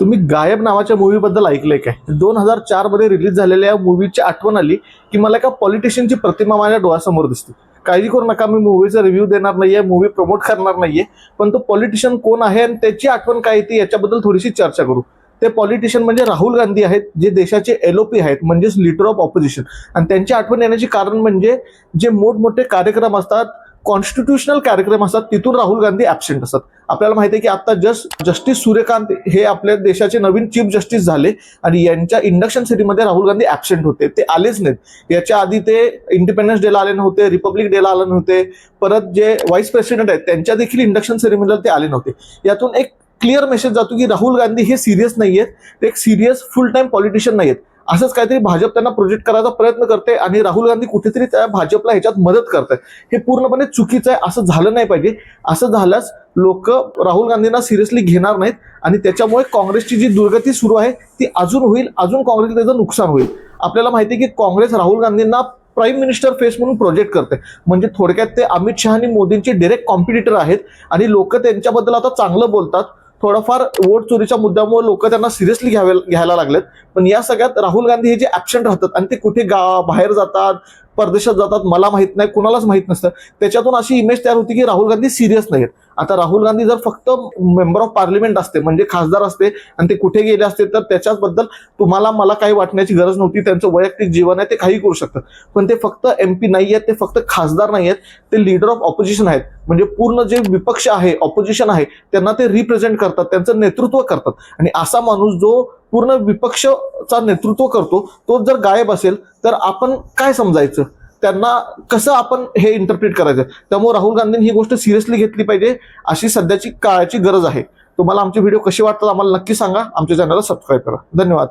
तुम्ही गायब नावाच्या मूवीबद्दल ऐकलंय काय? दोन हजार चारमध्ये रिलीज झालेल्या या मूवीची आठवण आली की मला एका पॉलिटिशियनची प्रतिमा माझ्या डोळ्यासमोर दिसते. काळजी करू नका मी मूवीचा रिव्ह्यू देणार नाहीये मूवी प्रमोट करणार नाहीये पण तो पॉलिटिशियन कोण आहे आणि त्याची आठवण काय येते याच्याबद्दल थोडीशी चर्चा करू. ते पॉलिटिशियन म्हणजे राहुल गांधी आहेत जे देशाचे एलओपी आहेत म्हणजेच लिडर ऑफ ऑपोजिशन आणि त्यांची आठवण येण्याचे कारण म्हणजे जे मोठमोठे कार्यक्रम असतात कॉन्स्टिट्युशनल कार्यक्रम असतात तिथून राहुल गांधी ऍबसेंट असतात. आपल्याला माहिती आहे की आता जस्ट जस्टिस सूर्यकांत हे आपल्या देशाचे नवीन चीफ जस्टिस झाले आणि यांच्या इंडक्शन सिटीमध्ये राहुल गांधी ऍबसेंट होते. ते आलेच नाहीत. याच्या आधी ते इंडिपेंडन्स डेला आले नव्हते रिपब्लिक डेला आले नव्हते. परत जे व्हाईस प्रेसिडेंट आहेत त्यांच्या देखील इंडक्शन सेरेमनीला ते आले नव्हते. यातून एक क्लिअर मेसेज जातो की राहुल गांधी हे सिरियस नाही आहेत ते एक सिरियस फुल टाइम पॉलिटिशियन नाही आहेत असंच काहीतरी भाजप त्यांना प्रोजेक्ट करायचा प्रयत्न करते आणि राहुल गांधी कुठेतरी त्या भाजपला ह्याच्यात मदत करतात हे पूर्णपणे चुकीचं आहे असं झालं नाही पाहिजे. असं झाल्यास लोक राहुल गांधींना सिरियसली घेणार नाहीत आणि त्याच्यामुळे काँग्रेसची जी दुर्गती सुरू आहे ती अजून होईल अजून काँग्रेसला त्याचं नुकसान होईल. आपल्याला माहिती आहे की काँग्रेस राहुल गांधींना प्राईम मिनिस्टर फेस म्हणून प्रोजेक्ट करते. म्हणजे थोडक्यात ते अमित शहा आणि मोदींचे डिरेक्ट कॉम्पिटिटर आहेत आणि लोक त्यांच्याबद्दल आता चांगलं बोलतात. थोडंफार वोट चोरीच्या मुद्द्यामुळे लोक त्यांना सिरियसली घ्यावे घ्यायला लागलेत. पण या सगळ्यात राहुल गांधी हे जे ऍबसेंट राहतात आणि ते कुठे गा बाहेर जातात परदेशात जातात मला माहीत नाही कुणालाच माहीत नसतं त्याच्यातून अशी इमेज तयार होती की राहुल गांधी सिरियस नाहीत आता राहुल गांधी जर फक्त मेंबर ऑफ पार्लिमेंट असते म्हणजे खासदार असते आणि ते कुठे गेले असते तर त्याच्याबद्दल तुम्हाला मला काही वाटण्याची गरज नव्हती त्यांचं वैयक्तिक जीवन आहे ते काही करू शकतात. पण ते फक्त एम पी नाही आहेत ते फक्त खासदार नाही आहेत ते लीडर ऑफ ऑपोजिशन आहेत. म्हणजे पूर्ण जे विपक्ष आहे ऑपोजिशन आहे त्यांना ते रिप्रेझेंट करतात त्यांचं नेतृत्व करतात. आणि असा माणूस जो पूर्ण विपक्षचा नेतृत्व करतो तो जर गायब असेल तर आपण काय समजायचं? त्यांना कसं आपण हे इंटरप्रिट करायचं? त्यामुळे राहुल गांधींनी ही गोष्ट सिरियसली घेतली पाहिजे अशी सध्याची काळाची गरज आहे. तुम्हाला आमचे व्हिडिओ कसे वाटतात आम्हाला नक्की सांगा. आमच्या चॅनलला सबस्क्राईब करा. धन्यवाद.